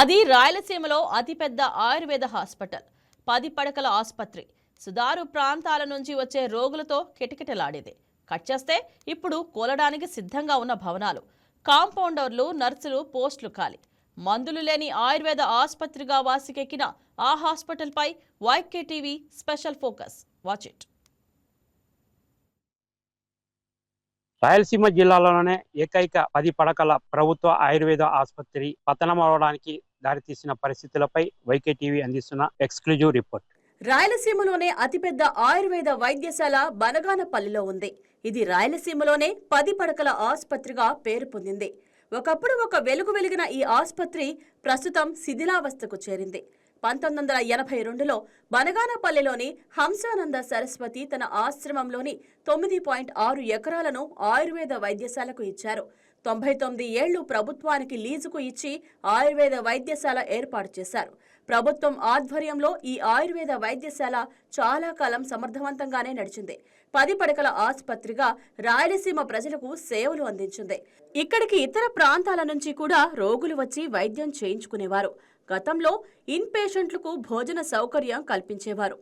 అది రాయలసీమలో అతిపెద్ద ఆయుర్వేద హాస్పిటల్ పది పడకల ఆసుపత్రి. సుదారు ప్రాంతాల నుంచి వచ్చే రోగులతో కిటకిటలాడేది. కట్ చేస్తే ఇప్పుడు కూలడానికి సిద్ధంగా ఉన్న భవనాలు. కాంపౌండర్లు నర్సులు పోస్టులు ఖాళీ. మందులు లేని ఆయుర్వేద ఆసుపత్రిగా వాసికెక్కిన ఆ హాస్పిటల్పై YK TV special focus. Watch it. Rayalaseema జిల్లాలోనే ఏకైక పది పడకల ప్రభుత్వ ఆయుర్వేద ఆసుపత్రి పతనం అవడానికి దారితీసిన పరిస్థితులపై వైకే టీవీ అందిస్తున్న ఎక్స్క్లూజివ్ రిపోర్ట్. రాయలసీమలోనే అతిపెద్ద ఆయుర్వేద వైద్యశాల బనగానపల్లిలో ఉంది. ఇది రాయలసీమలోనే పది పడకల ఆసుపత్రిగా పేరు పొందింది. ఒకప్పుడు ఒక వెలుగు వెలిగిన ఈ ఆసుపత్రి ప్రస్తుతం శిథిలావస్థకు చేరింది. పంతొమ్మిది వందల ఎనభై రెండులో బనగానపల్లిలోని హంసానంద సరస్వతి తన ఆశ్రమంలోని తొమ్మిది పాయింట్ ఆరు ఎకరాలను ఆయుర్వేద వైద్యశాలకు ఇచ్చారు. తొంభై తొమ్మిది ఏళ్ళు ప్రభుత్వానికి లీజుకు ఇచ్చి ఆయుర్వేద వైద్యశాల ఏర్పాటు చేశారు. ప్రభుత్వం ఆధ్వర్యంలో ఈ ఆయుర్వేద వైద్యశాల చాలా కాలం సమర్థవంతంగానే నడిచింది. పది పడకల ఆసుపత్రిగా రాయలసీమ ప్రజలకు సేవలు అందించింది. ఇక్కడికి ఇతర ప్రాంతాల నుంచి కూడా రోగులు వచ్చి వైద్యం చేయించుకునేవారు. గతంలో ఇన్ పేషెంట్లకు భోజన సౌకర్యం కల్పించేవారు.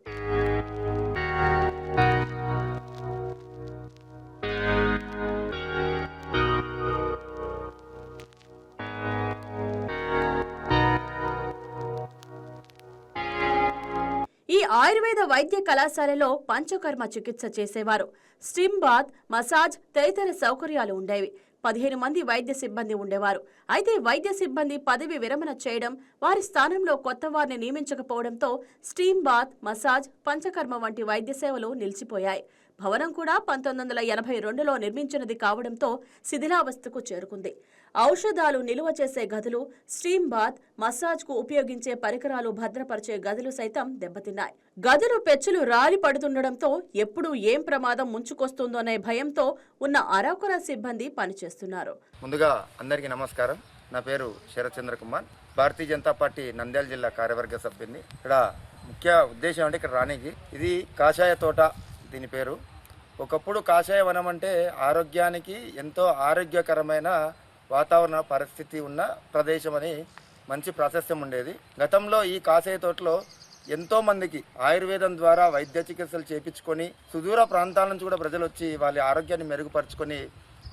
ఈ ఆయుర్వేద వైద్య కళాశాలలో పంచకర్మ చికిత్స చేసేవారు. స్టిమ్ బాత్ మసాజ్ తదితర సౌకర్యాలు ఉండేవి. పదిహేను మంది వైద్య సిబ్బంది ఉండేవారు. అయితే వైద్య సిబ్బంది పదవి విరమణ చేయడం వారి స్థానంలో కొత్త వారిని నియమించకపోవడంతో స్టీమ్ బాత్ మసాజ్ పంచకర్మ వంటి వైద్య సేవలు నిలిచిపోయాయి. భవనం కూడా పంతొమ్మిది వందల ఎనభై రెండులో నిర్మించినది కావడంతో శిథిలావస్థకు చేరుకుంది. ఔషధాలు నిలువ చేసే గదులు స్టీమ్ బాత్ మసాజ్కు ఉపయోగించే పరికరాలు భద్రపరిచే గదులు సైతం దెబ్బతిన్నాయి. గదులు పెచ్చులు రాలి పడుతుండడంతో ఎప్పుడు ఏం ప్రమాదం ముంచుకొస్తుందోనే భయంతో ఉన్న అరాకుర సిబ్బంది పనిచేస్తున్నారు. ముందుగా అందరికీ నమస్కారం. నా పేరు శరత్చంద్ర కుమార్. భారతీయ జనతా పార్టీ నంద్యాల జిల్లా కార్యవర్గ సభ్యుని ఇక్కడ ముఖ్య ఉద్దేశం అంటే ఇక్కడ రానికి ఇది కాషాయ తోట దీని పేరు. ఒకప్పుడు కాషాయ వనం అంటే ఆరోగ్యానికి ఎంతో ఆరోగ్యకరమైన వాతావరణ పరిస్థితి ఉన్న ప్రదేశం అని మంచి ప్రాశస్త్యం ఉండేది. గతంలో ఈ కాషాయ తోటలో ఎంతోమందికి ఆయుర్వేదం ద్వారా వైద్య చికిత్సలు చేపించుకొని సుదూర ప్రాంతాల నుంచి కూడా ప్రజలు వచ్చి వాళ్ళ ఆరోగ్యాన్ని మెరుగుపరుచుకొని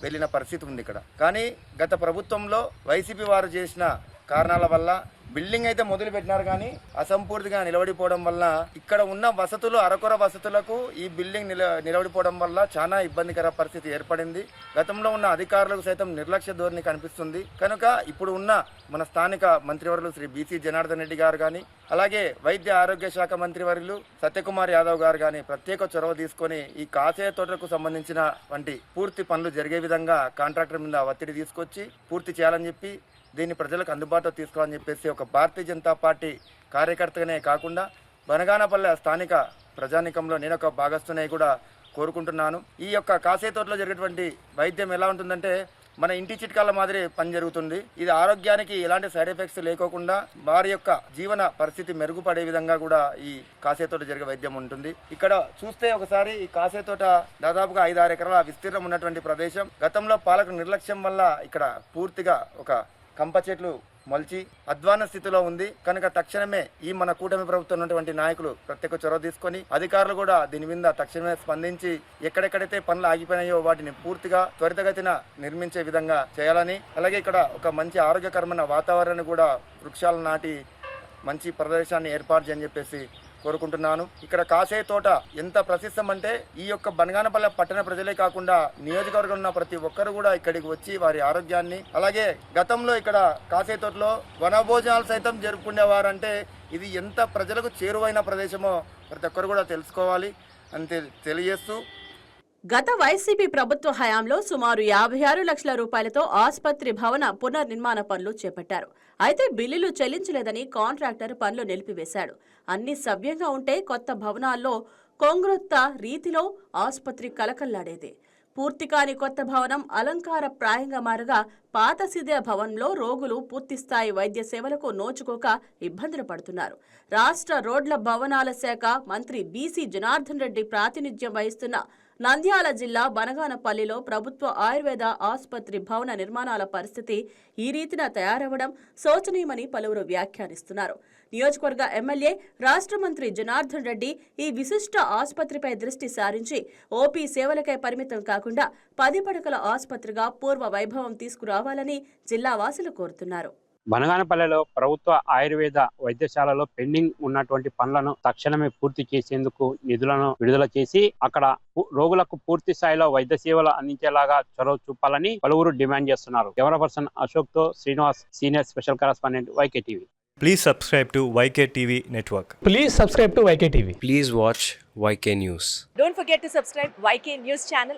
వెళ్ళిన పరిస్థితి ఉంది ఇక్కడ. కానీ గత ప్రభుత్వంలో వైసీపీ వారు చేసిన కారణాల వల్ల బిల్డింగ్ అయితే మొదలు పెట్టినారు కానీ అసంపూర్తిగా నిలబడిపోవడం వల్ల ఇక్కడ ఉన్న వసతులు అరకొర వసతులకు ఈ బిల్డింగ్ నిల నిలబడిపోవడం వల్ల చాలా ఇబ్బందికర పరిస్థితి ఏర్పడింది. గతంలో ఉన్న అధికారులకు సైతం నిర్లక్ష్య ధోరణి కనిపిస్తుంది. కనుక ఇప్పుడు ఉన్న మన స్థానిక మంత్రివర్యులు శ్రీ బీసీ జనార్దన్ రెడ్డి గారు కానీ అలాగే వైద్య ఆరోగ్య శాఖ మంత్రివర్యులు సత్యకుమార్ యాదవ్ గారు కానీ ప్రత్యేక చొరవ తీసుకొని ఈ కాసేయ తోటలకు సంబంధించిన వంటి పూర్తి పనులు జరిగే విధంగా కాంట్రాక్టర్ మీద ఒత్తిడి తీసుకొచ్చి పూర్తి చేయాలని చెప్పి దీన్ని ప్రజలకు అందుబాటులో తీసుకోవాలని చెప్పేసి ఒక భారతీయ జనతా పార్టీ కార్యకర్తగానే కాకుండా బనగానపల్లె స్థానిక ప్రజానికంలో నేను ఒక భాగస్థునే కూడా కోరుకుంటున్నాను. ఈ యొక్క కాసేతోటలో జరిగేటువంటి వైద్యం ఎలా ఉంటుందంటే మన ఇంటి చిట్కాల మాదిరి పని జరుగుతుంది. ఇది ఆరోగ్యానికి ఎలాంటి సైడ్ ఎఫెక్ట్స్ లేకోకుండా వారి యొక్క జీవన పరిస్థితి మెరుగుపడే విధంగా కూడా ఈ కాసేతోట జరిగే వైద్యం ఉంటుంది. ఇక్కడ చూస్తే ఒకసారి ఈ కాసేతోట దాదాపుగా ఐదు ఆరు ఎకరాల విస్తీర్ణం ఉన్నటువంటి ప్రదేశం. గతంలో పాలక నిర్లక్ష్యం వల్ల ఇక్కడ పూర్తిగా ఒక కంప చెట్లు మొలిచి అధ్వాన స్థితిలో ఉంది. కనుక తక్షణమే ఈ మన కూటమి ప్రభుత్వం ఉన్నటువంటి నాయకులు ప్రత్యేక చొరవ తీసుకొని అధికారులు కూడా దీని మీద తక్షణమే స్పందించి ఎక్కడెక్కడైతే పనులు ఆగిపోయినాయో వాటిని పూర్తిగా త్వరితగతిన నిర్మించే విధంగా చేయాలని అలాగే ఇక్కడ ఒక మంచి ఆరోగ్యకరమైన వాతావరణాన్ని కూడా వృక్షాలు నాటి మంచి ప్రదేశాన్ని ఏర్పాటు చేయని చెప్పేసి కోరుకుంటున్నాను. ఇక్కడ కాసే తోట ఎంత ప్రసిద్ధం అంటే ఈ యొక్క బనగానపల్లె పట్టణ ప్రజలే కాకుండా నియోజకవర్గం ఉన్న ప్రతి ఒక్కరు కూడా ఇక్కడికి వచ్చి వారి ఆరోగ్యాన్ని అలాగే గతంలో ఇక్కడ కాసే తోటలో వనభోజనాలు సైతం జరుపుకునేవారంటే ఇది ఎంత ప్రజలకు చేరువైన ప్రదేశమో ప్రతి ఒక్కరు కూడా తెలుసుకోవాలి. అని తెలియజేస్తూ గత వైసీపీ ప్రభుత్వ హయాంలో సుమారు యాభై ఆరు లక్షల రూపాయలతో ఆసుపత్రి భవన పునర్నిర్మాణ పనులు చేపట్టారు. అయితే బిల్లులు చెల్లించలేదని కాంట్రాక్టర్ పనులు నిలిపివేశాడు. అన్ని సవ్యంగా ఉంటే కొత్త భవనాల్లో కొంగ్రొత్త రీతిలో ఆసుపత్రి కలకల్లాడేది. పూర్తి కాని కొత్త భవనం అలంకార ప్రాయంగా మారగా పాత శిథిల భవనంలో రోగులు పూర్తిస్థాయి వైద్య సేవలకు నోచుకోక ఇబ్బందులు పడుతున్నారు. రాష్ట్ర రోడ్ల భవనాల శాఖ మంత్రి బీసీ జనార్దన్ రెడ్డి ప్రాతినిధ్యం వహిస్తున్న నంద్యాల జిల్లా బనగానపల్లిలో ప్రభుత్వ ఆయుర్వేద ఆసుపత్రి భవన నిర్మాణాల పరిస్థితి ఈ రీతిన తయారవడం శోచనీయమని పలువురు వ్యాఖ్యానిస్తున్నారు. నియోజకవర్గ ఎమ్మెల్యే రాష్ట్ర మంత్రి జనార్దన్ రెడ్డి ఈ విశిష్ట ఆసుపత్రిపై దృష్టి సారించి ఓపీ సేవలకై పరిమితం కాకుండా పది పడకల ఆసుపత్రిగా పూర్వ వైభవం తీసుకురావాలని జిల్లా వాసులు కోరుతున్నారు. బనగానపల్లెలో ప్రభుత్వ ఆయుర్వేద వైద్యశాలలో పెండింగ్ ఉన్నటువంటి పనులను తక్షణమే పూర్తి చేసేందుకు నిధులను విడుదల చేసి అక్కడ రోగులకు పూర్తి స్థాయిలో వైద్య సేవలు అందించేలాగా చొరవ చూపాలని పలువురు డిమాండ్ చేస్తున్నారు camera person అశోక్తో Srinivas senior special correspondent YK TV Please subscribe to YK TV Network. Please subscribe to YK TV. Please watch YK News. Don't forget to subscribe YK News channel